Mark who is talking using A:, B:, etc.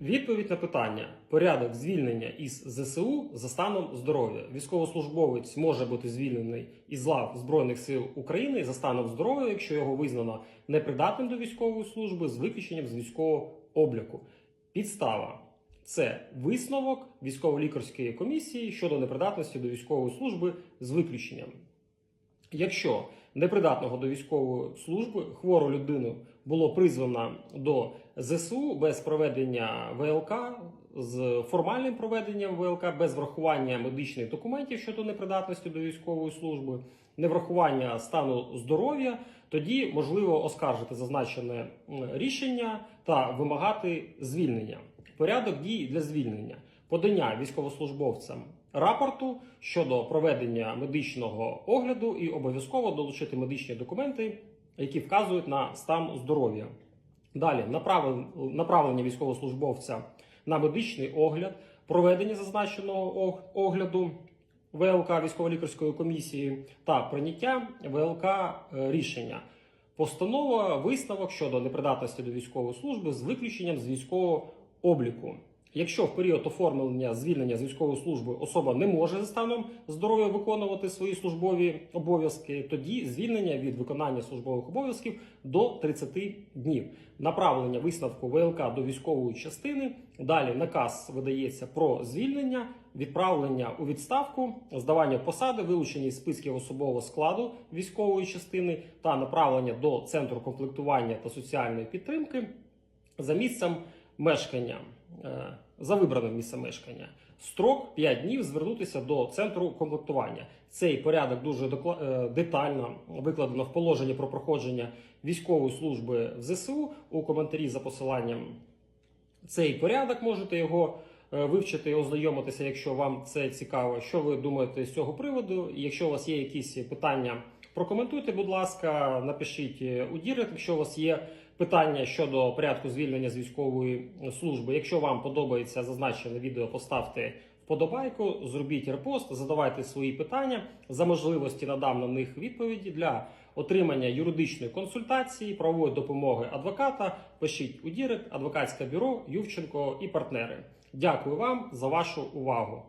A: Відповідь на питання: порядок звільнення із ЗСУ за станом здоров'я. Військовослужбовець може бути звільнений із лав Збройних сил України за станом здоров'я, якщо його визнано непридатним до військової служби з виключенням з військового обліку. Підстава це висновок військово-лікарської комісії щодо непридатності до військової служби з виключенням. Якщо непридатного до військової служби хвору людину було призвано до ЗСУ без проведення ВЛК, з формальним проведенням ВЛК, без врахування медичних документів щодо непридатності до військової служби, неврахування стану здоров'я, тоді можливо оскаржити зазначене рішення та вимагати звільнення. Порядок дій для звільнення, подання військовослужбовцям рапорту щодо проведення медичного огляду і обов'язково долучити медичні документи, які вказують на стан здоров'я. Далі направлення військовослужбовця на медичний огляд, проведення зазначеного огляду ВЛК військово-лікарської комісії та прийняття ВЛК е, рішення. Постанова висновок щодо непридатності до військової служби з виключенням з військового обліку. Якщо в період оформлення звільнення з військової служби особа не може за станом здоров'я виконувати свої службові обов'язки, тоді звільнення від виконання службових обов'язків до 30 днів. Направлення висновку ВЛК до військової частини. Далі наказ видається про звільнення, відправлення у відставку, здавання посади, вилучення із списків особового складу військової частини та направлення до центру комплектування та соціальної підтримки за місцем мешкання, за вибраним місцем мешкання. Строк 5 днів звернутися до центру комплектування. Цей порядок дуже е, детально викладено в положенні про проходження військової служби в ЗСУ у коментарі за посиланням. Цей порядок можете його е, вивчити і ознайомитися, якщо вам це цікаво. Що ви думаєте з цього приводу? Якщо у вас є якісь питання, прокоментуйте, будь ласка, напишіть е, у Дірект, якщо у вас є питання щодо порядку звільнення з військової служби. Якщо вам подобається зазначене відео, поставте вподобайку, зробіть репост, задавайте свої питання. За можливості надам на них відповіді для отримання юридичної консультації, правової допомоги адвоката. Пишіть у Дірект, адвокатське бюро Ювченко і партнери. Дякую вам за вашу увагу.